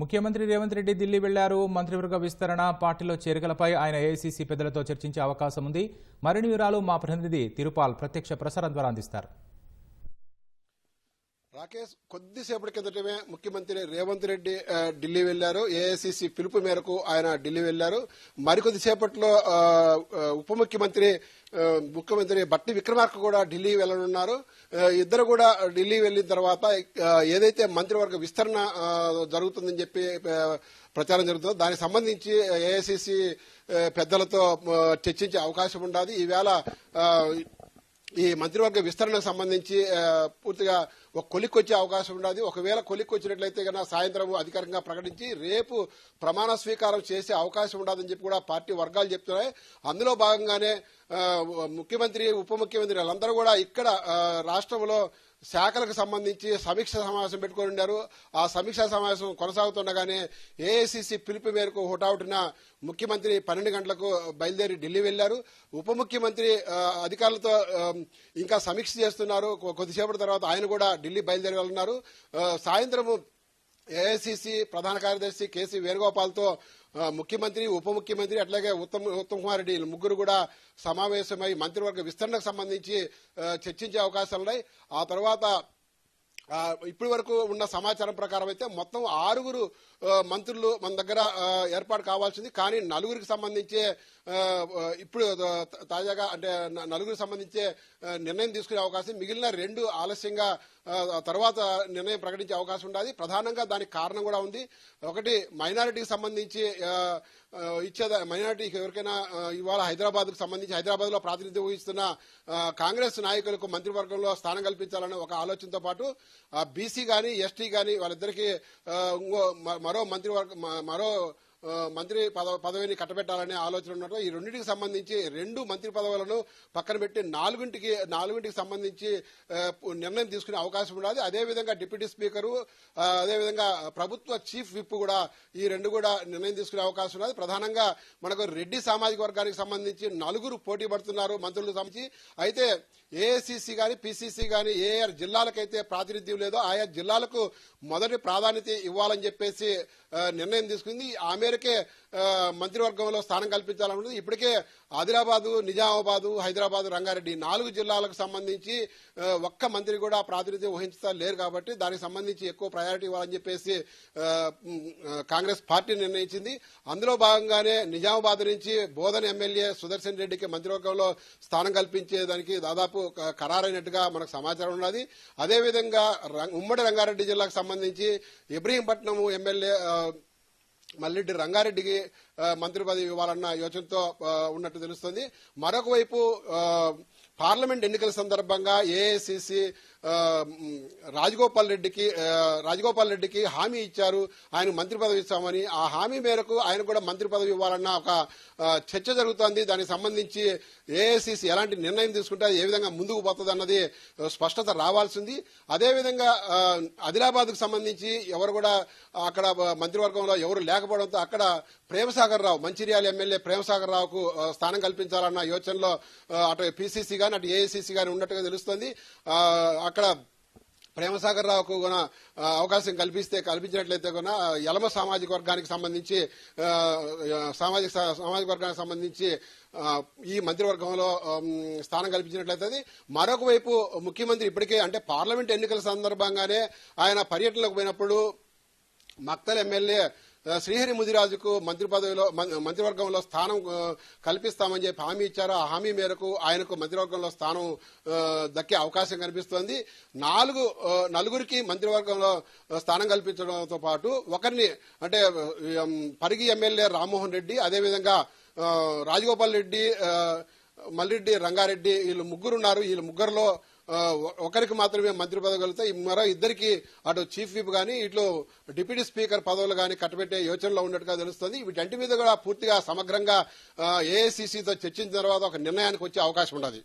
ముఖ్యమంత్రి రేవంత్ రెడ్డి ఢిల్లీ వెళ్ళారు. మంత్రివర్గ విస్తరణ పార్టీలో చేరికలపై ఆయన ఏఐసీసీ పెద్దలతో చర్చించే అవకాశం ఉంది. మరిన్ని వివరాలు మా ప్రతినిధి తిరుపాల్ ప్రత్యక్ష ప్రసారం ద్వారా అందిస్తారు. రాకేష్ కొద్దిసేపటి కిందటమే ముఖ్యమంత్రి రేవంత్ రెడ్డి ఢిల్లీ వెళ్ళారు ఏఐసిసి పిలుపు మేరకు ఆయన ఢిల్లీ వెళ్ళారు మరికొద్దిసేపట్లో ఉప ముఖ్యమంత్రి ముఖ్యమంత్రి బట్టి విక్రమార్క కూడా ఢిల్లీ వెళ్ళనున్నారు ఇద్దరు కూడా ఢిల్లీ వెళ్ళిన తర్వాత ఏదైతే మంత్రివర్గ విస్తరణ జరుగుతుందని చెప్పి ప్రచారం జరుగుతుందో దానికి సంబంధించి ఏఐసిసి పెద్దలతో చర్చించే అవకాశం ఉండాలి. ఈవేళ ఈ మంత్రివర్గ విస్తరణకు సంబంధించి పూర్తిగా ఒక కొలిక్కి వచ్చే అవకాశం ఉండదు. ఒకవేళ కొలిక్కి వచ్చినట్లయితే కనుక సాయంత్రం అధికారికంగా ప్రకటించి రేపు ప్రమాణ స్వీకారం చేసే అవకాశం ఉండదని చెప్పి కూడా పార్టీ వర్గాలు చెప్తున్నాయి. అందులో భాగంగానే ముఖ్యమంత్రి ఉప ముఖ్యమంత్రి వాళ్ళందరూ కూడా ఇక్కడ రాష్ట్రంలో శాఖలకు సంబంధించి సమీక్ష సమావేశం పెట్టుకొని ఉన్నారు ఆ సమీక్షా సమావేశం కొనసాగుతుండగానే ఏఐసిసి పిలుపు మేరకు హుటాహుటిన ముఖ్యమంత్రి పన్నెండు గంటలకు బయలుదేరి ఢిల్లీ వెళ్ళారు ఉప ముఖ్యమంత్రి అధికారులతో ఇంకా సమీక్ష చేస్తున్నారు. కొద్దిసేపటి తర్వాత ఆయన కూడా ఢిల్లీ బయలుదేరి వెళ్తున్నారు సాయంత్రం సాయంత్రము ఏఐసిసి ప్రధాన కార్యదర్శి కేసీ వేణుగోపాల్తో ముఖ్యమంత్రి ఉప ముఖ్యమంత్రి అట్లాగే ఉత్తమ్ ఉత్తమ్ కుమార్ రెడ్డి ముగ్గురు కూడా సమావేశమై మంత్రివర్గ విస్తరణకు సంబంధించి చర్చించే అవకాశాలున్నాయి. ఆ తర్వాత ఇప్పటి వరకు ఉన్న సమాచారం ప్రకారం అయితే మొత్తం ఆరుగురు మంత్రులు మన దగ్గర ఏర్పాటు కావాల్సింది. కానీ నలుగురికి సంబంధించే ఇప్పుడు తాజాగా అంటే నలుగురికి సంబంధించే నిర్ణయం తీసుకునే అవకాశం మిగిలిన రెండు ఆలస్యంగా తర్వాత నిర్ణయం ప్రకటించే అవకాశం ఉండాలి. ప్రధానంగా దానికి కారణం కూడా ఉంది. ఒకటి మైనారిటీకి సంబంధించి ఇచ్చేద? మైనారిటీకి ఎవరికైనా ఇవాళ హైదరాబాద్కు సంబంధించి హైదరాబాద్లో ప్రాతినిధ్యం వహిస్తున్న కాంగ్రెస్ నాయకులకు మంత్రివర్గంలో స్థానం కల్పించాలన్న ఒక ఆలోచనతో పాటు బీసీ గాని ఎస్టీ గాని వాళ్ళిద్దరికీ మరో మంత్రివర్గ మరో మంత్రి పదవిని కట్టబెట్టాలనే ఆలోచన ఉండటం ఈ రెండింటికి సంబంధించి రెండు మంత్రి పదవులను పక్కన పెట్టి నాలుగింటికి నాలుగింటికి సంబంధించి నిర్ణయం తీసుకునే అవకాశం ఉండాలి అదేవిధంగా డిప్యూటీ స్పీకరు అదేవిధంగా ప్రభుత్వ చీఫ్ విప్ కూడా ఈ రెండు కూడా నిర్ణయం తీసుకునే అవకాశం ఉన్నది. ప్రధానంగా మనకు రెడ్డి సామాజిక వర్గానికి సంబంధించి నలుగురు పోటీ పడుతున్నారు మంత్రులకు సంబంధించి. అయితే ఏఐసిసి గాని పిసిసి గాని ఏ జిల్లాలకైతే ప్రాతినిధ్యం లేదో. ఆయా జిల్లాలకు మొదటి ప్రాధాన్యత ఇవ్వాలని చెప్పేసి నిర్ణయం తీసుకుంది. ఆమె మేరకే మంత్రివర్గంలో స్థానం కల్పించాలన్నది ఇప్పటికే ఆదిలాబాదు నిజామాబాదు హైదరాబాద్ రంగారెడ్డి నాలుగు జిల్లాలకు సంబంధించి ఒక్క మంత్రి కూడా ప్రాతినిధ్యం వహించుతా లేరు కాబట్టి దానికి సంబంధించి ఎక్కువ ప్రయారిటీ ఇవ్వాలని చెప్పేసి కాంగ్రెస్ పార్టీ నిర్ణయించింది. అందులో భాగంగానే నిజామాబాద్ నుంచి బోధన ఎమ్మెల్యే సుదర్శన్ రెడ్డికి మంత్రివర్గంలో స్థానం కల్పించేదానికి దాదాపు ఖరారైనట్టుగా మనకు సమాచారం ఉన్నది. అదేవిధంగా రం- ఉమ్మడి రంగారెడ్డి జిల్లాకు సంబంధించి ఇబ్రహీంపట్నం ఎమ్మెల్యే మల్లిరెడ్డి రంగారెడ్డికి మంత్రి పదవి ఇవ్వాలన్న యోచనతో ఉన్నట్టు తెలుస్తుంది. మరొకవైపు పార్లమెంట్ ఎన్నికల సందర్భంగా ఏఐసిసి రాజగోపాల్ రెడ్డికి రాజగోపాల్ రెడ్డికి హామీ ఇచ్చారు. ఆయన మంత్రి పదవి ఇస్తామని. ఆ హామీ మేరకు ఆయన కూడా మంత్రి పదవి ఇవ్వాలన్న ఒక చర్చ జరుగుతోంది. దానికి సంబంధించి ఏఐసిసి ఎలాంటి నిర్ణయం తీసుకుంటే ఏ విధంగా ముందుకు పోతుంది అన్నది స్పష్టత రావాల్సింది. అదేవిధంగా ఆదిలాబాద్కు సంబంధించి ఎవరు కూడా అక్కడ మంత్రివర్గంలో ఎవరు లేకపోవడంతో అక్కడ ప్రేమసాగర్ రావు మంచిర్యాల ఎమ్మెల్యే ప్రేమసాగర్ రావుకు స్థానం కల్పించాలన్న యోచనలో అటు పిసిసి కానీ అటు ఏఐసిసి కానీ ఉన్నట్టుగా తెలుస్తోంది. అక్కడ ప్రేమసాగర్ రావుకు కూడా అవకాశం కల్పిస్తే కల్పించినట్లయితే కూడా యలమ సామాజిక వర్గానికి సంబంధించి సామాజిక సామాజిక వర్గానికి సంబంధించి ఈ మంత్రివర్గంలో స్థానం కల్పించినట్లయితే అది. మరొక వైపు ముఖ్యమంత్రి ఇప్పటికే అంటే పార్లమెంట్ ఎన్నికల సందర్భంగానే ఆయన పర్యటనకు పోయినప్పుడు మక్తల్ ఎమ్మెల్యే శ్రీహరి ముదిరాజుకు మంత్రి పదవిలో మం- మంత్రివర్గంలో స్థానం కల్పిస్తామని చెప్పి హామీ ఇచ్చారు. ఆ హామీ మేరకు ఆయనకు మంత్రివర్గంలో స్థానం దక్కే అవకాశం కనిపిస్తోంది. నాలుగు నలుగురికి మంత్రివర్గంలో స్థానం కల్పించడంతో పాటు ఒకరిని అంటే పరిగి ఎమ్మెల్యే రామ్మోహన్ రెడ్డి అదేవిధంగా రాజగోపాల్ రెడ్డి మల్లిరెడ్డి రంగారెడ్డి వీళ్ళు ముగ్గురు ఉన్నారు వీళ్ళు ముగ్గురులో ఒకరికి మాత్రమే మంత్రి పదవి కలిగితే మరో ఇద్దరికి అటు చీఫ్ విప్ గాని ఇట్లో డిప్యూటీ స్పీకర్ పదవులు గాని కట్టబెట్టే యోచనలో ఉన్నట్టుగా తెలుస్తుంది. వీటంటి మీద కూడా పూర్తిగా సమగ్రంగా ఏఐసిసితో చర్చించిన తర్వాత ఒక నిర్ణయానికి వచ్చే అవకాశం ఉండదు.